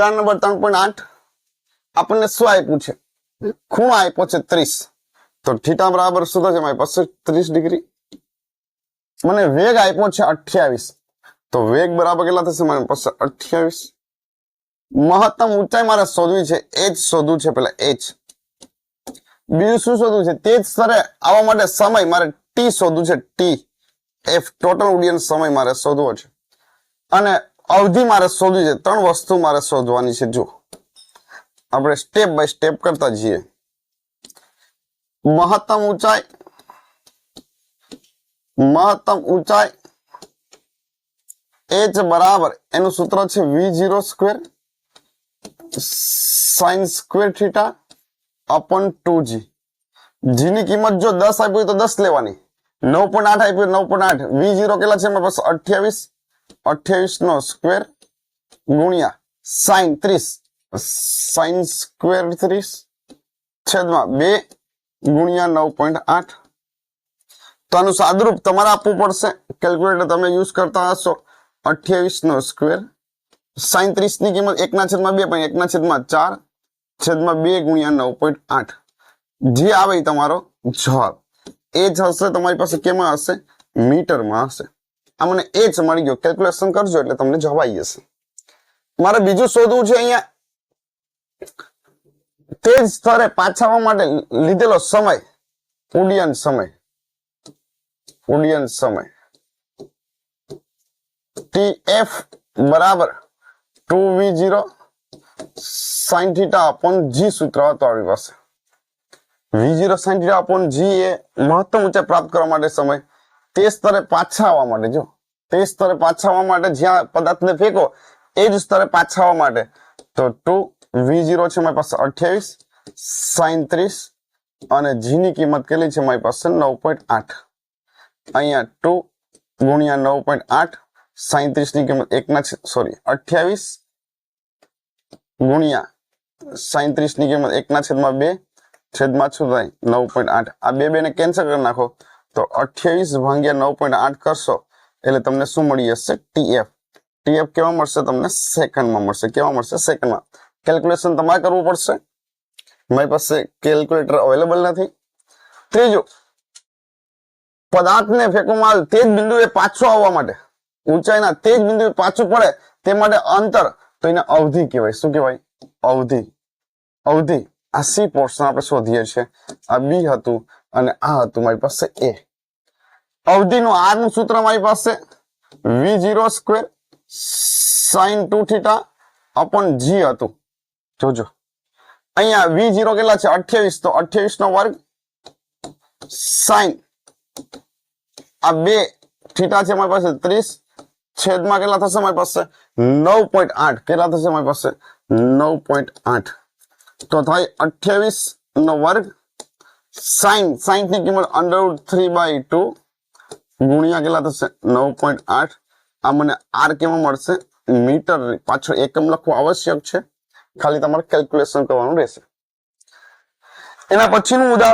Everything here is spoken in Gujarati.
ઉદાહરણ નંબર, ત્રણ પોઈન્ટ આઠ. આપણને શું આપ્યું છે? ખૂણો આપ્યો છે ત્રીસ. તો થીટા બરાબર શું થશે? મારી પાસે ત્રીસ ડિગ્રી. મને વેગ આપ્યો છે અઠ્યાવીસ. તો વેગ બરાબર કેટલા થશે? મારી પાસે અઠ્યાવીસ. મહત્તમ ઊંચાઈ મારે શોધવી છે. એચ શોધવું છે પેલા એચ બીજું શું શોધવું છે? તે જ સ્તરે આવવા માટે સમય મારે ટી શોધવું છે, ટી. એફ ટોટલ ઉડ્ડયન સમય મારે શોધવો છે. અને અવધિ મારે શોધવી છે. ત્રણ વસ્તુ મારે શોધવાની છે. જો આપણે સ્ટેપ બાય સ્ટેપ કરતા જઈએ. મહત્તમ ઊંચાઈ. મહત્તમ ઊંચાઈ. એચ બરાબર. એનું સૂત્ર છે V zero square sine square theta upon two G G કિંમત જો દસ આપી તો દસ લેવાની. નવ પોઈન્ટ આઠ આપી નવ પોઈન્ટ આઠ. વી જીરો કેટલા છે? એમાં પાસે અઠ્યાવીસ. અઠ્યાવીસ નો સ્ક્વેર ગુણ્યા સાઈન ત્રીસ. સાઈન સ્ક્વેર ત્રીસ છેદમાં બે ગુણ્યા નવ પોઈન્ટ આઠ. તો આનું સાદરૂપ તમારે આપવું પડશે. કેલ્ક્યુલેટર તમે યુઝ કરતા હશો. અઠ્યાવીસ નો સ્ક્વેર સાઈન ત્રીસની કિંમત એકના છેદમાં બે પણ એકના છેદમાં ચાર છેદમાં બે ગુણ્યા નવ પોઈન્ટ આઠ. જે આવે તમારો જવાબ. એ જ હશે, તમારી પાસે કેમાં હશે? મીટરમાં હશે. આ મને એ જ મળી ગયો. કેલ્ક્યુલેશન કરજો એટલે તમને જવાબ આવી જશે. મારે બીજું શોધવું છે અહીંયા. તે જ સ્તરે પાછા માટે લીધેલો સમય. ઉડ્ડયન સમય. ઉડ્ડયન સમય. ટી એફ બરાબર two V zero sine theta upon G સૂત્ર હતો આપણી પાસે. V zero sine theta upon G એ મહત્તમ ઊંચાઈ પ્રાપ્ત કરવા માટે સમય. તે સ્તરે પાછા આવવા માટે, જો. તે સ્તરે પાછા આવવા માટે જ્યાં પદાર્થને ફેંકો, એ જ સ્તરે પાછા આવવા માટે. તો ટુ વી ઝીરો છે મારી પાસે અઠ્યાવીસ સાઇન અને જી ની કિંમત કેટલી છે મારી પાસે નવ પોઈન્ટ આઠ. અહીંયા ટુ ગુણ્યા નવ પોઈન્ટ આઠ સાંત્રીસની કિંમત એકના સોરી, અઠ્યાવીસ ગુણ્યા સાંત્રીસની કિંમત એકના છેદમાં બે, છેદમાં શું થાય? નવ પોઈન્ટ આઠ. આ બે બે ને કેન્સલ કરી નાખો. તો અઠ્યાવીસ ભાગ્યા નવ પોઈન્ટ આઠ કરશો, એટલે તમને શું મળી જશે? ટીએફ ટીએફ કેવા મળશે? તમને સેકન્ડમાં મળશે. કેવા મળશે? સેકન્ડમાં. કેલ્ક્યુલેશન તમારે કરવું પડશે. મારી પાસે કેલ્ક્યુલેટર અવેલેબલ નથી. ત્રીજું, પદાર્થને ફેંકવામાં આવે તે જ બિંદુએ પાછો આવવા માટે. ઊંચાઈના તે જ બિંદુએ પાછું પડે તે માટે અંતર. તો એને અવધિ કહેવાય. શું કહેવાય? અવધિ. અવધિ. આ સી પોર્શન આપણે શોધીએ છીએ. આ બી હતું. અને આ હતું મારી પાસે એ અવધિનું આરનું સૂત્ર મારી પાસે V zero square sine two theta upon G હતું. જોજો. અહીંયા વી જીરો કેટલા છે? અઠ્યાવીસ. તો અઠ્યાવીસ નો વર્ગ સાઈન આ બે થીટા છે મારી પાસે ત્રીસ. છેદમાં કેટલા થશે મારી પાસે? નવ પોઈન્ટ આઠ. કેટલા થશે મારી પાસે? નવ પોઈન્ટ આઠ. તો થાય અઠ્યાવીસ નો વર્ગ સાઈન સાઈનની કિંમત અંડર થ્રી બાય ટુ ગુણ્યા કેટલા થશે? નવ પોઈન્ટ આઠ. આ મને આર કેમાં મળશે? મીટર પાછળ એકમ લખવું આવશ્યક છે. ખાલી તમારે કેલ્ક્યુલેશન કરવાનું રહેશે. એના પછીનું ઉદાહરણ